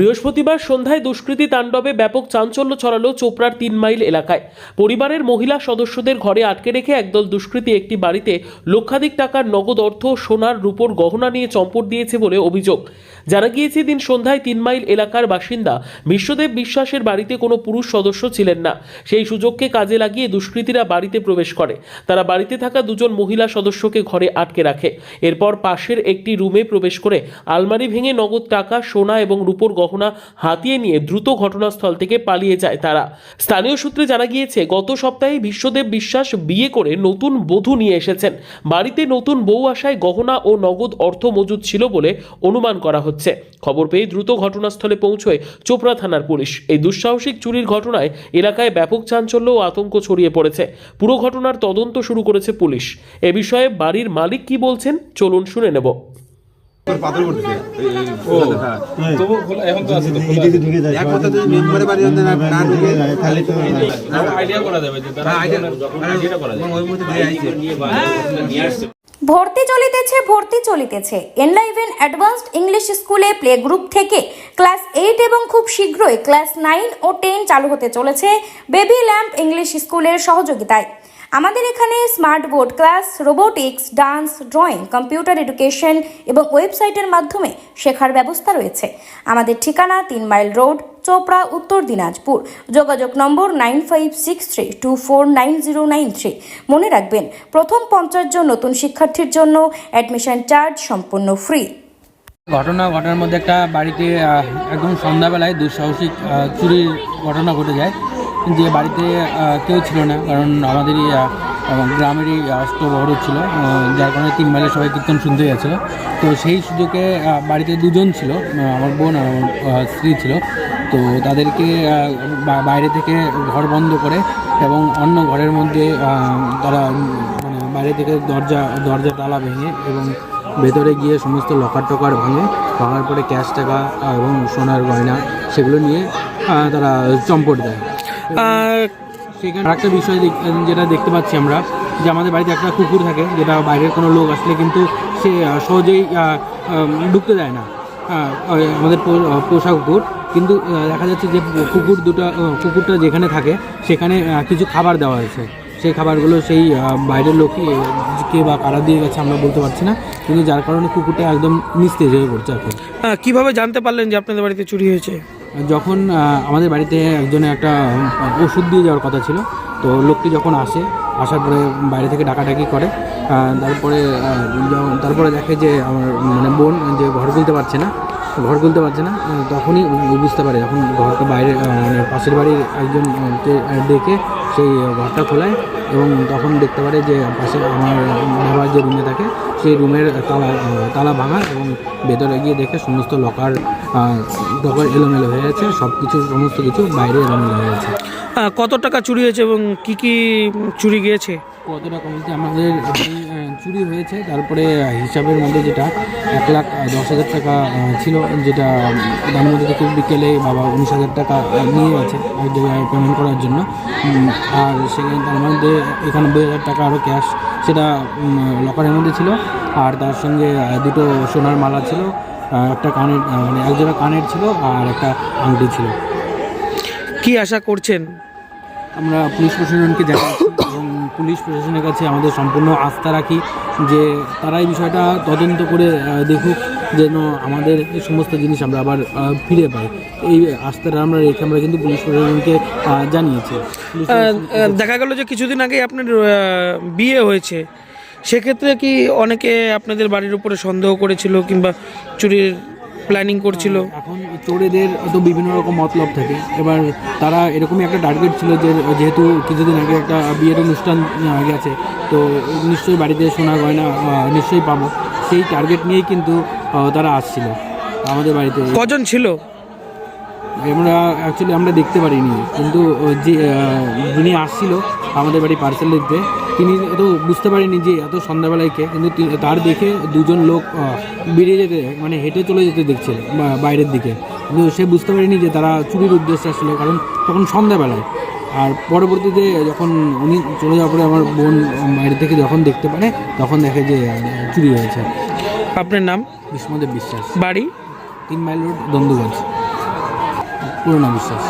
বৃহস্পতিবার সন্ধ্যায় দুষ্কৃতী তাণ্ডবে ব্যাপক চাঞ্চল্য ছড়ালো চোপড়ার তিন মাইল এলাকায়। পরিবারের মহিলা সদস্যদের ঘরে আটকে রেখে একদল দুষ্কৃতী একটি বাড়িতে লক্ষাধিক টাকার নগদ অর্থ, সোনার রূপর গহনা নিয়ে চম্পট দিয়েছে বলে অভিযোগ। জানা গিয়েছে দিন সন্ধ্যায় তিন মাইল এলাকার বাসিন্দা বিশ্বদেব বিশ্বাসের বাড়িতে কোনো পুরুষ সদস্য ছিলেন না। সেই সুযোগকে কাজে লাগিয়ে দুষ্কৃতীরা বাড়িতে প্রবেশ করে। তারা বাড়িতে থাকা দুজন মহিলা সদস্যকে ঘরে আটকে রাখে। এরপর পাশের একটি রুমে প্রবেশ করে আলমারি ভেঙে নগদ টাকা, সোনা এবং রূপোর গহনা হাতিয়ে নিয়ে দ্রুত ঘটনাস্থল থেকে পালিয়ে যায় তারা। স্থানীয় সূত্রে জানা গিয়েছে, গত সপ্তাহে বিশ্বদেব বিশ্বাস বিয়ে করে নতুন বধূ নিয়ে এসেছেন। বাড়িতে নতুন বউ আসায় গহনা ও নগদ অর্থ মজুদ ছিল বলে অনুমান করা হচ্ছে। খবর পেয়ে দ্রুত ঘটনাস্থলে পৌঁছয় চোপড়া থানার পুলিশ। এই দুঃসাহসিক চুরির ঘটনায় এলাকায় ব্যাপক চাঞ্চল্য ও আতঙ্ক ছড়িয়ে পড়েছে। পুরো ঘটনার তদন্ত শুরু করেছে পুলিশ। এ বিষয়ে বাড়ির মালিক কি বলছেন, চলুন শুনে নেব। তোর পাথর করতেছে তবু এখন তো আছে তো খোলা এইদিকে ঢুকে যায় এক কথা যদি মেম্বারে বাড়ি হতে না না ঢুকে তাহলে তো আইডিয়া করা যাবে যে তারা হ্যাঁ, আইডিয়া করা যাবে। ওই মধ্যে দিয়ে আইছে নিয়ে আসছে। ভর্তি চলিতেছে ভর্তি চলিতেছে। এনলাইভেন অ্যাডভান্সড ইংলিশ স্কুলে প্লে গ্রুপ থেকে ক্লাস এইট এবং খুব শীঘ্রই ক্লাস নাইন ও টেন চালু হতে চলেছে। বেবি ল্যাম্প ইংলিশ স্কুলের সহযোগিতায়। আমাদের এখানে smart board class, robotics, dance, drawing, computer education এবং ওয়েবসাইটের মাধ্যমে শেখার ব্যবস্থা রয়েছে। আমাদের ঠিকানা তিন মাইল রোড, চোপড়া, উত্তর দিনাজপুর। যোগাযোগ number nine five six three two four nine zero nine three. মনে রাখবেন, প্রথম পঞ্চাশ জন নতুন শিক্ষার্থীর জন্য অ্যাডমিশন চার্জ সম্পূর্ণ ফ্রি। ঘটনা ঘটার মধ্যে একটা বাড়িতে একদম সন্ধ্যাবেলায় দুঃসাহসিক চুরির ঘটনা ঘটে যায়। যে বাড়িতে কেউ ছিল না, কারণ আমাদেরই গ্রামেরই অষ্ট বড় ছিল যার কারণে তিন মাইলে সবাই কীর্তন শুনতে গেছিল। তো সেই সুযোগে বাড়িতে দুজন ছিল আমার বোন আর আমার স্ত্রী ছিল। তো তাদেরকে বাইরে থেকে ঘর বন্ধ করে এবং অন্য ঘরের মধ্যে তারা মানে বাইরে থেকে দরজা দরজা তালা ভেঙে এবং ভেতরে গিয়ে সমস্ত লকার টকার ভাঙে, ভাঙার পরে ক্যাশ টাকা এবং সোনার গয়না সেগুলো নিয়ে তারা চম্পট দেয়। সেখানে একটা বিষয় যেটা দেখতে পাচ্ছি আমরা যে আমাদের বাড়িতে একটা কুকুর থাকে যেটা বাইরের কোনো লোক আসলে কিন্তু সে সহজেই ঢুকতে দেয় না। আমাদের পোষা কুকুর। কিন্তু দেখা যাচ্ছে যে কুকুর দুটো কুকুরটা যেখানে থাকে সেখানে কিছু খাবার দেওয়া হয়েছে। সেই খাবারগুলো সেই বাইরের লোকই কে বা কারা দিয়ে গেছে আমরা বলতে পারছি না। কিন্তু যার কারণে কুকুরটা একদম নিস্তেজ হয়ে পড়ছে এখন। কীভাবে জানতে পারলেন যে আপনাদের বাড়িতে চুরি হয়েছে? যখন আমাদের বাড়িতে একজনের একটা ওষুধ দিয়ে যাওয়ার কথা ছিল তো লোকটি যখন আসে আসার পরে বাইরে থেকে ডাকাডাকি করে তারপরে তারপরে দেখে যে আমার মানে বোন যে ঘর খুলতে পারছে না ঘর খুলতে পারছে না তখনই বুঝতে পারে যখন ঘরটা বাইরে মানে পাশের বাড়ির একজন আহ, কে, আহ, ডেকে সেই ঘরটা খোলায় এবং তখন দেখতে পারে যে পাশে আমার বাবার যে রুমে থাকে সেই রুমের তালা তালা ভাঙা এবং ভেতরে গিয়ে দেখে সমস্ত লকার লকার এলোমেলো হয়ে গেছে সব কিছু সমস্ত কিছু বাইরে এলোমেলো হয়ে গেছে। আহ, কত টাকা চুরি হয়েছে এবং কি কি চুরি গিয়েছে? কত টাকা বলতে আমাদের চুরি হয়েছে তারপরে হিসাবের মধ্যে যেটা এক লাখ দশ হাজার টাকা ছিল যেটা তার মধ্যে থেকে বিকেলে বাবা উনিশ হাজার টাকা নিয়ে গেছে পেমেন্ট করার জন্য। আর সেখানে তার মধ্যে একানব্বই হাজার টাকা আরও ক্যাশ সেটা লকারের মধ্যে ছিল। আর তার সঙ্গে দুটো সোনার মালা ছিল। একটা কানের মানে এক জোড়া কানের ছিল আর একটা আংটি ছিল। কি আশা করছেন? আমরা পুলিশ প্রশাসনকে জানাচ্ছি এবং পুলিশ প্রশাসনের কাছে আমাদের সম্পূর্ণ আস্থা রাখি যে তারা এই বিষয়টা তদন্ত করে দেখুক যেন আমাদের এই সমস্ত জিনিস আমরা আবার ফিরে পাই। এই আস্থাটা আমরা রেখে আমরা কিন্তু পুলিশ প্রশাসনকে জানিয়েছি। দেখা গেল যে কিছুদিন আগে আপনার বিয়ে হয়েছে। সেক্ষেত্রে কি অনেকে আপনাদের বাড়ির উপরে সন্দেহ করেছিল কিংবা চুরির প্ল্যানিং করছিল? এখন চোরেদের তো বিভিন্ন রকম মতলব থাকে। এবার তারা এরকমই একটা টার্গেট ছিল যে যেহেতু কিছুদিন আগে একটা বিয়ের অনুষ্ঠান গেছে তো নিশ্চয়ই বাড়িতে সোনা গয়না নিশ্চয়ই পাবো। সেই টার্গেট নিয়েই কিন্তু তারা আসছিল আমাদের বাড়িতে। কজন ছিল? আমরা অ্যাকচুয়ালি আমরা দেখতে পারিনি। কিন্তু যে যিনি আসছিল আমাদের বাড়ি পার্সেল দিতে তিনি তো বুঝতে পারেনি যে এত সন্ধ্যাবেলায় কে কিন্তু তার দেখে দুজন লোক বেরিয়ে যেতে মানে হেঁটে চলে যেতে দেখছে বাইরের দিকে। কিন্তু সে বুঝতে পারেনি যে তারা চুরির উদ্দেশ্যে আসলে কারণ তখন সন্ধ্যাবেলায়। আর পরবর্তীতে যখন উনি চলে যাওয়ার পরে আমার বোন বাইরে থেকে যখন দেখতে পারে তখন দেখে যে চুরি হয়েছে। আপনার নাম? বিষ্ণুদেব বিশ্বাস। বাড়ি? তিন মাইল রোড দন্দুগঞ্জ। পুরনো বিশ্বাস।